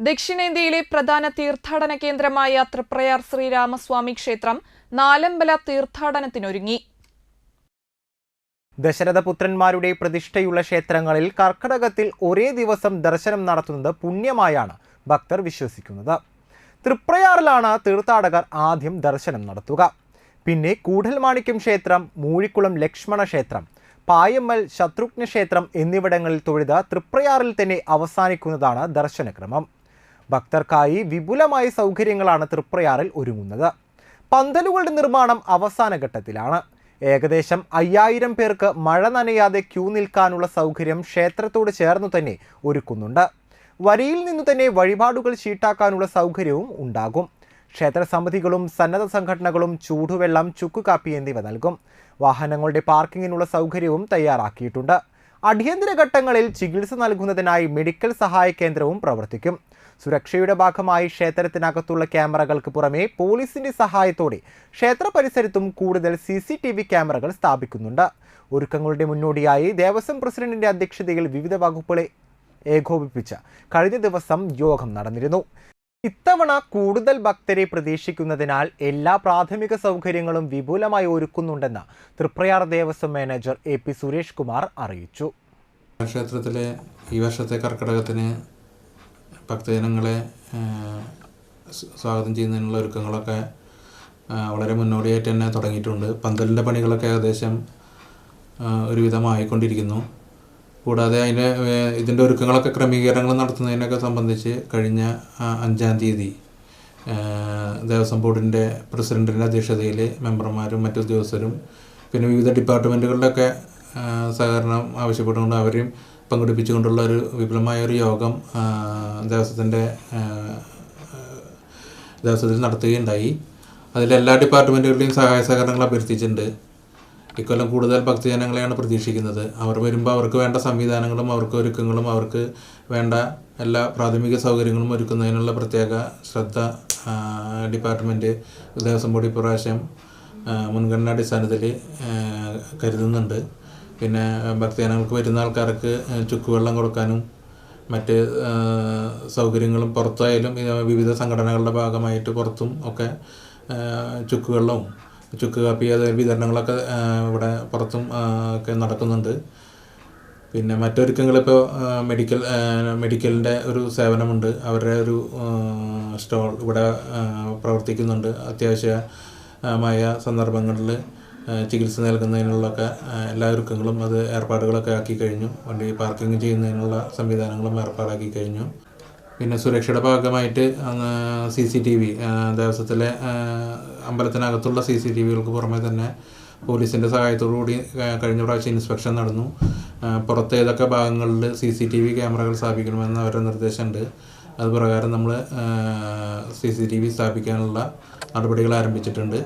ദക്ഷിണേന്ത്യയിലെ പ്രധാന തീർത്ഥാടന കേന്ദ്രമായ തൃപ്രയാർ ശ്രീരാമസ്വാമി ക്ഷേത്രം നാലമ്പല തീർത്ഥാടനത്തിനൊരുങ്ങി. ദശരഥപുത്രന്മാരുടെ പ്രതിഷ്ഠയുള്ള ക്ഷേത്രങ്ങളിൽ കർക്കടകത്തിൽ ഒരേ ദിവസം ദർശനം നടത്തുന്നത് പുണ്യമായാണ് ഭക്തർ വിശ്വസിക്കുന്നത്. തൃപ്രയാറിലാണ് തീർത്ഥാടകർ ആദ്യം ദർശനം നടത്തുക. പിന്നെ കൂടൽമാണിക്യം ക്ഷേത്രം മൂഴിക്കുളം ലക്ഷ്മണ ക്ഷേത്രം പായമ്മൽ ശത്രുഘ്ന ക്ഷേത്രം എന്നിവിടങ്ങളിൽ തൊഴുത തൃപ്രയാറിൽ തന്നെ അവസാനിക്കുന്നതാണ് ദർശനക്രമം. ഭക്തർക്കായി വിപുലമായ സൗകര്യങ്ങളാണ് തൃപ്രയാറിൽ ഒരുങ്ങുന്നത്. പന്തലുകളുടെ നിർമ്മാണം അവസാന ഘട്ടത്തിലാണ്. ഏകദേശം അയ്യായിരം പേർക്ക് മഴ നനയാതെ ക്യൂ നിൽക്കാനുള്ള സൗകര്യം ക്ഷേത്രത്തോട് ചേർന്നു തന്നെ ഒരുക്കുന്നുണ്ട്. വരിയിൽ നിന്നു തന്നെ വഴിപാടുകൾ ചീട്ടാക്കാനുള്ള സൗകര്യവും ഉണ്ടാകും. ക്ഷേത്ര സമിതികളും സന്നദ്ധ സംഘടനകളും ചൂടുവെള്ളം ചുക്കുകാപ്പി എന്നിവ നൽകും. വാഹനങ്ങളുടെ പാർക്കിങ്ങിനുള്ള സൗകര്യവും തയ്യാറാക്കിയിട്ടുണ്ട്. അടിയന്തര ഘട്ടങ്ങളിൽ ചികിത്സ നൽകുന്നതിനായി മെഡിക്കൽ സഹായ കേന്ദ്രവും പ്രവർത്തിക്കും. സുരക്ഷയുടെ ഭാഗമായി ക്ഷേത്രത്തിനകത്തുള്ള ക്യാമറകൾക്ക് പുറമെ പോലീസിന്റെ സഹായത്തോടെ ക്ഷേത്ര പരിസരത്തും കൂടുതൽ സി സി ടി വി ക്യാമറകൾ സ്ഥാപിക്കുന്നുണ്ട്. ഒരുക്കങ്ങളുടെ മുന്നോടിയായി ദേവസ്വം പ്രസിഡന്റിന്റെ അധ്യക്ഷതയിൽ വിവിധ വകുപ്പുകളെ ഏകോപിപ്പിച്ച കഴിഞ്ഞ ദിവസം യോഗം നടന്നിരുന്നു. ഇത്തവണ കൂടുതൽ ഭക്തരെ പ്രതീക്ഷിക്കുന്നതിനാൽ എല്ലാ പ്രാഥമിക സൗകര്യങ്ങളും വിപുലമായി ഒരുക്കുന്നുണ്ടെന്ന് Triprayar Devaswom manager A P Suresh Kumar അറിയിച്ചു. ക്ഷേത്രത്തിലെ ഈ വർഷത്തെ കർക്കിടകത്തിന് ഭക്തജനങ്ങളെ സ്വാഗതം ചെയ്യുന്നതിനുള്ള ഒരുക്കങ്ങളൊക്കെ വളരെ മുന്നോടിയായിട്ട് തന്നെ തുടങ്ങിയിട്ടുണ്ട്. പന്തലിന്റെ പണികളൊക്കെ ഏകദേശം ഒരുവിധമായിക്കൊണ്ടിരിക്കുന്നു. കൂടാതെ അതിന്റെ ഇതിന്റെ ഒരുക്കങ്ങളൊക്കെ ക്രമീകരണങ്ങൾ നടത്തുന്നതിനൊക്കെ സംബന്ധിച്ച് കഴിഞ്ഞ അഞ്ചാം തീയതി ദേവസ്വം ബോർഡിന്റെ പ്രസിഡന്റിന്റെ അധ്യക്ഷതയിൽ മെമ്പർമാരും മറ്റു ഉദ്യോഗസ്ഥരും പിന്നെ വിവിധ ഡിപ്പാർട്ട്മെന്റുകളുടെയൊക്കെ സഹകരണം ആവശ്യപ്പെട്ടുകൊണ്ട് അവരെയും പങ്കെടുപ്പിച്ചുകൊണ്ടുള്ള ഒരു വിപുലമായ ഒരു യോഗം ദേവസ്വത്തിന്റെ ദേവസ്വത്തിൽ നടത്തുകയുണ്ടായി. അതിൽ എല്ലാ ഡിപ്പാർട്ട്മെന്റുകളുടെയും സഹായ സഹകരണങ്ങൾ അഭ്യർത്ഥിച്ചിട്ടുണ്ട്. ഇക്കൊല്ലം കൂടുതൽ ഭക്തജനങ്ങളെയാണ് പ്രതീക്ഷിക്കുന്നത്. അവർ വരുമ്പോൾ അവർക്ക് വേണ്ട സംവിധാനങ്ങളും അവർക്ക് ഒരുക്കങ്ങളും അവർക്ക് വേണ്ട എല്ലാ പ്രാഥമിക സൗകര്യങ്ങളും ഒരുക്കുന്നതിനുള്ള പ്രത്യേക ശ്രദ്ധ ഡിപ്പാർട്ട്മെന്റ് ദേവസ്വം ബോർഡ് ഇപ്രാവശ്യം മുൻഗണനാടിസ്ഥാനത്തിൽ കരുതുന്നുണ്ട്. പിന്നെ ഭക്തജനങ്ങൾക്ക് വരുന്ന ആൾക്കാർക്ക് ചുക്കുവെള്ളം കൊടുക്കാനും മറ്റ് സൗകര്യങ്ങളും പുറത്തായാലും വിവിധ സംഘടനകളുടെ ഭാഗമായിട്ട് പുറത്തും ഒക്കെ ചുക്കുവെള്ളവും ചുക്ക് കാപ്പി അത് വിതരണങ്ങളൊക്കെ ഇവിടെ പുറത്തും ഒക്കെ നടക്കുന്നുണ്ട്. പിന്നെ മറ്റൊരുക്കങ്ങളിപ്പോൾ മെഡിക്കൽ മെഡിക്കലിന്റെ ഒരു സേവനമുണ്ട്. അവരുടെ ഒരു സ്റ്റോൾ ഇവിടെ പ്രവർത്തിക്കുന്നുണ്ട്. അത്യാവശ്യമായ സന്ദർഭങ്ങളിൽ ചികിത്സ നൽകുന്നതിനുള്ളൊക്കെ എല്ലാ ഒരുക്കങ്ങളും അത് ഏർപ്പാടുകളൊക്കെ ആക്കി കഴിഞ്ഞു. വണ്ടി പാർക്കിംഗ് ചെയ്യുന്നതിനുള്ള സംവിധാനങ്ങളും ഏർപ്പാടാക്കി കഴിഞ്ഞു. പിന്നെ സുരക്ഷയുടെ ഭാഗമായിട്ട് സി സി ടി വി ദേവസ്വത്തിലെ അമ്പലത്തിനകത്തുള്ള സി സി ടി വികൾക്ക് പുറമെ തന്നെ പോലീസിന്റെ സഹായത്തോടു കൂടി കഴിഞ്ഞ പ്രാവശ്യം ഇൻസ്പെക്ഷൻ നടന്നു. പുറത്ത് ഏതൊക്കെ ഭാഗങ്ങളിൽ സി സി ടി വി ക്യാമറകൾ സ്ഥാപിക്കണമെന്ന് അവരുടെ നിർദ്ദേശമുണ്ട്. അത് പ്രകാരം നമ്മൾ സി സി ടി വി സ്ഥാപിക്കാനുള്ള നടപടികൾ ആരംഭിച്ചിട്ടുണ്ട്.